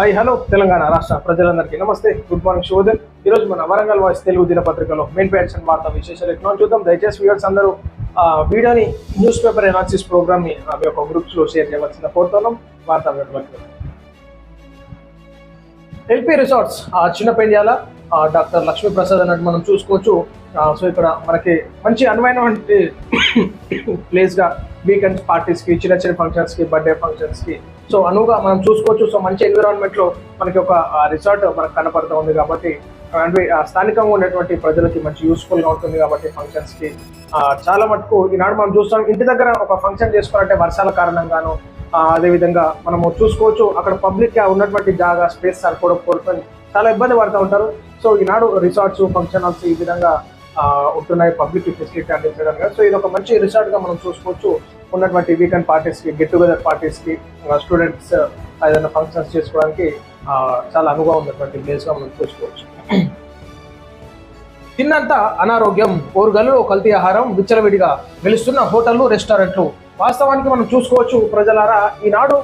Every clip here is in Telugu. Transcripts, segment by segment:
హాయ్ హలో తెలంగాణ రాష్ట్ర ప్రజలందరికీ నమస్తే. గుడ్ మార్నింగ్ శుభోదయం. ఈ రోజు మన వరంగల్ వాయిస్ తెలుగు దినపత్రికలో మెయిన్ పేరెంట్స్ అండ్ వార్తా విశేషాలు ఎక్కడ చూద్దాం. దయచేసి వ్యూవర్స్ అందరూ వీడియోని న్యూస్ పేపర్ ఎనాలిసిస్ ప్రోగ్రామ్ని ఆ, మీ యొక్క గ్రూప్స్లో షేర్ చేయవలసిన కోరుతున్నాం. వార్తా వివరాలకు ఎల్పీ రిసార్ట్స్ ఆ చిన్న పెండ్యాల డాక్టర్ లక్ష్మీ ప్రసాద్ అన్నట్టు మనం చూసుకోవచ్చు. సో ఇక్కడ మనకి మంచి అనువైనటువంటి ప్లేస్గా వీకెండ్స్ పార్టీస్కి చిన్న చిన్న ఫంక్షన్స్కి బర్త్డే ఫంక్షన్స్కి సో అనువుగా మనం చూసుకోవచ్చు. సో మంచి ఎన్విరాన్మెంట్లో మనకి ఒక రిసార్ట్ మనకు కనపడుతూ ఉంది కాబట్టి అంటే ఆ, స్థానికంగా ఉన్నటువంటి ప్రజలకి మంచి యూస్ఫుల్గా ఉంటుంది కాబట్టి ఫంక్షన్స్కి చాలా మటుకు ఈనాడు మనం చూస్తాం ఇంటి దగ్గర ఒక ఫంక్షన్ చేసుకోవాలంటే వర్షాల కారణంగాను అదేవిధంగా మనము చూసుకోవచ్చు. అక్కడ పబ్లిక్గా ఉన్నటువంటి జాగా స్పేస్ సరిపోవడం కోరుకొని చాలా ఇబ్బంది పడుతూ ఉంటారు. సో ఈనాడు రిసార్ట్స్ ఫంక్షన్ హాల్స్ ఈ విధంగా ఉంటున్నాయి. పబ్లిక్ ఫెసిలిటీ అందించడానికి సో ఇది ఒక మంచి రిసార్ట్గా మనం చూసుకోవచ్చు. ఉన్నటువంటి వీకెండ్ పార్టీస్కి గెట్ టుగెదర్ పార్టీస్కి స్టూడెంట్స్ ఏదైనా ఫంక్షన్స్ చేసుకోవడానికి చాలా అనుభవం ఉన్నటువంటి ప్లేస్గా మనం చూసుకోవచ్చు. తిన్నంత అనారోగ్యం ఓరుగల్లు కల్తీ ఆహారం విచ్చలవిడిగా వెలుస్తున్న హోటళ్ళు రెస్టారెంట్లు. వాస్తవానికి మనం చూసుకోవచ్చు ప్రజలారా ఈనాడు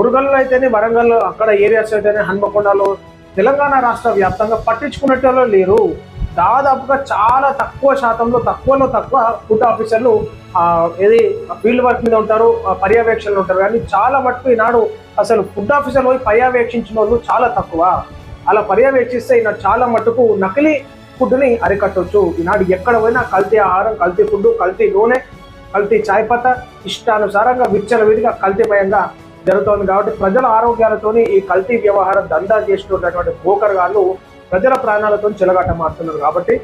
ఊరుగల్లు అయితేనే వరంగల్ అక్కడ ఏరియాస్ అయితేనే హన్మకొండలో తెలంగాణ రాష్ట్ర వ్యాప్తంగా పట్టించుకునేటోళ్ళు లేరు. దాదాపుగా చాలా తక్కువ శాతంలో తక్కువలో తక్కువ ఫుడ్ ఆఫీసర్లు ఏది ఫీల్డ్ వర్క్ మీద ఉంటారు ఆ, పర్యవేక్షణలు ఉంటారు. కానీ చాలా మటుకు ఈనాడు అసలు ఫుడ్ ఆఫీసర్లు పోయి పర్యవేక్షించిన వాళ్ళు చాలా తక్కువ. అలా పర్యవేక్షిస్తే ఈనాడు చాలా మటుకు నకిలీ ఫుడ్ని అరికట్టవచ్చు ఈనాడు ఎక్కడ పోయినా కల్తీ ఆహారం కల్తీ ఫుడ్ కల్తీ నూనె కల్తీ చాయ్ పత్త ఇష్టానుసారంగా విచ్చలవిడిగా కల్తీమయంగా జరుగుతోంది కాబట్టి ప్రజల ఆరోగ్యాలతోని ఈ కల్తీ వ్యవహారం దందా చేస్తున్నటువంటి బ్రోకర్ ప్రజల ప్రాణాలతో చెలగాట మారుతున్నారు కాబట్టి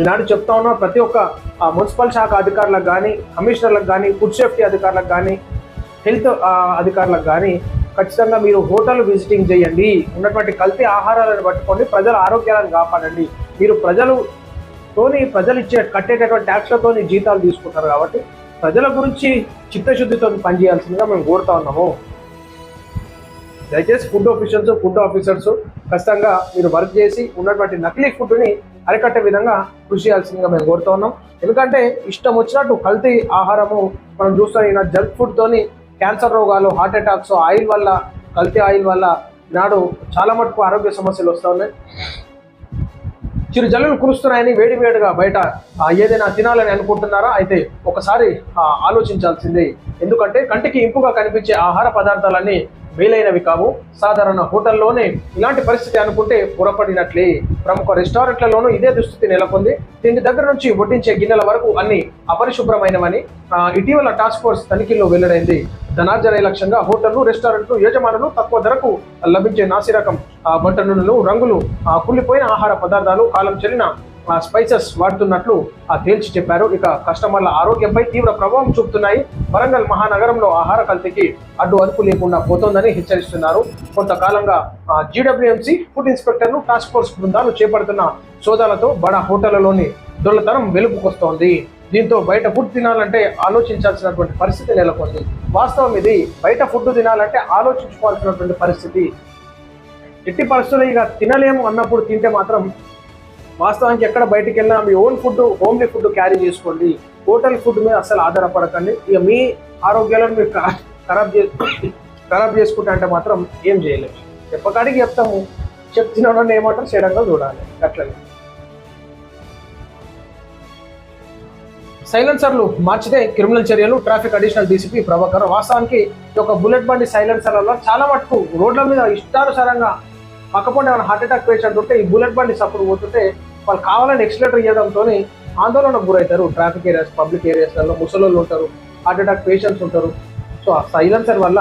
ఈనాడు చెప్తా ఉన్నా ప్రతి ఒక్క మున్సిపల్ శాఖ అధికారులకు కానీ కమిషనర్లకు కానీ ఫుడ్ సేఫ్టీ అధికారులకు కానీ హెల్త్ అధికారులకు కానీ ఖచ్చితంగా మీరు హోటల్ విజిటింగ్ చేయండి. ఉన్నటువంటి కల్తీ ఆహారాలను పట్టుకోండి ప్రజల ఆరోగ్యాలను కాపాడండి. మీరు ప్రజలు తోని ప్రజలు ఇచ్చే కట్టేటటువంటి ట్యాక్స్లతోని జీతాలు తీసుకుంటారు కాబట్టి ప్రజల గురించి చిత్తశుద్ధితో పనిచేయాల్సిందిగా మేము కోరుతా ఉన్నాము. దయచేసి ఫుడ్ ఆఫీషియల్స్ ఫుడ్ ఆఫీసర్స్ ఖచ్చితంగా మీరు వర్క్ చేసి ఉన్నటువంటి నకిలీ ఫుడ్ని అరికట్టే విధంగా కృషి చేయాల్సిందిగా మేము కోరుతా ఉన్నాం. ఎందుకంటే ఇష్టం వచ్చినట్టు కల్తీ ఆహారము మనం చూస్తున్న జంక్ ఫుడ్తోని క్యాన్సర్ రోగాలు హార్ట్ అటాక్స్ ఆయిల్ వల్ల కల్తీ ఆయిల్ వల్ల నాడు చాలా మటుకు ఆరోగ్య సమస్యలు వస్తూ ఉన్నాయి. చిరు జల్లులు కురుస్తున్నాయని వేడి వేడిగా బయట ఏదైనా తినాలని అనుకుంటున్నారా? అయితే ఒకసారి ఆలోచించాల్సిందే. ఎందుకంటే కంటికి ఇంపుగా కనిపించే ఆహార పదార్థాలన్నీ మేలైనవి కావు. సాధారణ హోటల్లోనే ఇలాంటి పరిస్థితి అనుకుంటే పొరపడినట్లే. ప్రముఖ రెస్టారెంట్లలోనూ ఇదే దుస్థితి నెలకొంది. తిండి దగ్గర నుంచి వడ్డించే గిన్నెల వరకు అన్ని అపరిశుభ్రమైనవని ఇటీవల టాస్క్ ఫోర్స్ తనిఖీల్లో వెల్లడైంది. ధనార్జన లక్ష్యంగా హోటళ్ళు రెస్టారెంట్లు యజమానులు తక్కువ ధరకు లభించే నాసిరకం ఆ, వంట నూనెలు రంగులు కుళ్ళిపోయిన ఆహార పదార్థాలు కాలం చెల్లిన స్పైసెస్ వాడుతున్నట్లు ఆ, తేల్చి చెప్పారు. ఇక కస్టమర్ల ఆరోగ్యంపై తీవ్ర ప్రభావం చూపుతున్నాయి. వరంగల్ మహానగరంలో ఆహార కల్తీకి అడ్డు అదుపు లేకుండా పోతోందని హెచ్చరిస్తున్నారు. కొంతకాలంగా జీడబ్ల్యూఎంసీ ఫుడ్ ఇన్స్పెక్టర్లు టాస్క్ ఫోర్స్ బృందాలు చేపడుతున్న సోదాలతో బడా హోటళ్ళలోని దొల్లతనం వెలుపుకొస్తోంది దీంతో బయట ఫుడ్ తినాలంటే ఆలోచించాల్సినటువంటి పరిస్థితి నెలకొంది. వాస్తవం ఇది బయట ఫుడ్ తినాలంటే ఆలోచించుకోవాల్సినటువంటి పరిస్థితి. ఎట్టి పరిస్థితుల్లో ఇక తినలేము అన్నప్పుడు తింటే మాత్రం వాస్తవానికి ఎక్కడ బయటికి వెళ్ళినా మీ own food homely food carry చేసుకోండి. హోటల్ ఫుడ్ మీద అసలు ఆధారపడకండి. ఇక మీ ఆరోగ్యాలను మీరు ఖరాబ్ చే ఖరాబ్ చేసుకుంటే అంటే మాత్రం ఏం చేయలేము చెప్పకాడికి చెప్తాము. చెప్తున్న వాళ్ళని ఏమంటారు చేయడంగా చూడాలి. అట్లనే. సైలెన్సర్లు మార్చితే క్రిమినల్ చర్యలు ట్రాఫిక్ అడిషనల్ డీసీపీ ప్రభాకర్. వాస్తవానికి ఈ యొక్క బుల్లెట్ బండి సైలెన్సర్లలో చాలా మటుకు రోడ్ల మీద ఇష్టానుసారంగా పక్కపోండి ఏమైనా హార్ట్ అటాక్ పేషెంట్ ఉంటే ఈ బుల్లెట్ బండి సప్పుడు పోతుంటే వాళ్ళు కావాలని ఎక్సిలేటర్ ఇవ్వడంతో ఆందోళనకు గురవుతారు. ట్రాఫిక్ ఏరియాస్ పబ్లిక్ ఏరియాస్లలో ముసలోళ్ళు ఉంటారు హార్ట్ అటాక్ పేషెంట్స్ ఉంటారు. సో ఆ సైలెన్సర్ వల్ల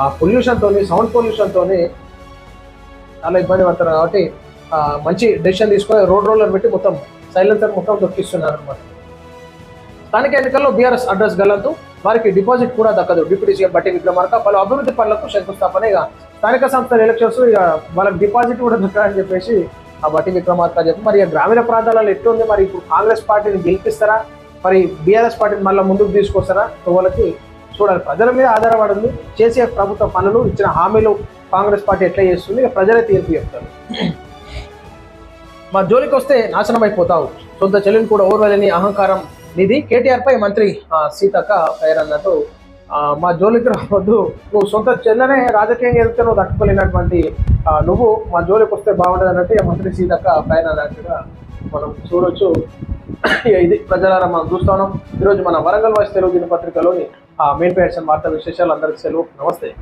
ఆ పొల్యూషన్తో సౌండ్ పొల్యూషన్తో చాలా ఇబ్బంది పడతారు. కాబట్టి మంచి డెసిషన్ తీసుకొని రోడ్ రోలర్ పెట్టి మొత్తం సైలెన్సర్ మొత్తం దొక్కిస్తున్నారు అనమాట స్థానిక ఎన్నికల్లో బీఆర్ఎస్ అడ్రస్ గల్లంతు వారికి డిపాజిట్ కూడా దక్కదు. డిప్యూటీ సీఎం బట్టి విక్రమార్క పలు అభివృద్ధి పనులకు శంకుస్థాపన. ఇక స్థానిక సంస్థల ఎలక్షన్స్ ఇక వాళ్ళకి డిపాజిట్ కూడా దక్కదని చెప్పేసి ఆ బట్టి విక్రమార్క చెప్పి మరి ఇక గ్రామీణ ప్రాంతాలలో ఎట్లుంది? మరి ఇప్పుడు కాంగ్రెస్ పార్టీని గెలిపిస్తారా? మరి బీఆర్ఎస్ పార్టీని మళ్ళీ ముందుకు తీసుకొస్తారా? సో వాళ్ళకి చూడాలి. ప్రజల మీద ఆధారపడింది. చేసే ప్రభుత్వ పనులు ఇచ్చిన హామీలు కాంగ్రెస్ పార్టీ ఎట్లా చేస్తుంది? ఇక ప్రజలే తీర్పు చెప్తారు. మా జోలికి వస్తే నాశనం అయిపోతావు సొంత చెల్లిని కూడా ఓర్వలేని అహంకారం నిధి కేటీఆర్ పై మంత్రి సీతక్క ఫైర్ అన్నట్టు మా జోలికి రావద్దు. నువ్వు సొంత చెల్లనే రాజకీయంగా వెళ్తే నువ్వు తట్టుకోలేనటువంటి నువ్వు మా జోలికి వస్తే బాగుంటుంది అన్నట్టు మంత్రి సీతక్క పైన అన్నట్టుగా మనం చూడొచ్చు. ఇది ప్రజలారా మనం చూస్తున్నాం ఈరోజు మన వరంగల్ వాయిస్ తెలుగు దినపత్రికలోని మెయిన్ పేర్షన్ వార్తా విశేషాలు అందరికి సెలవు నమస్తే.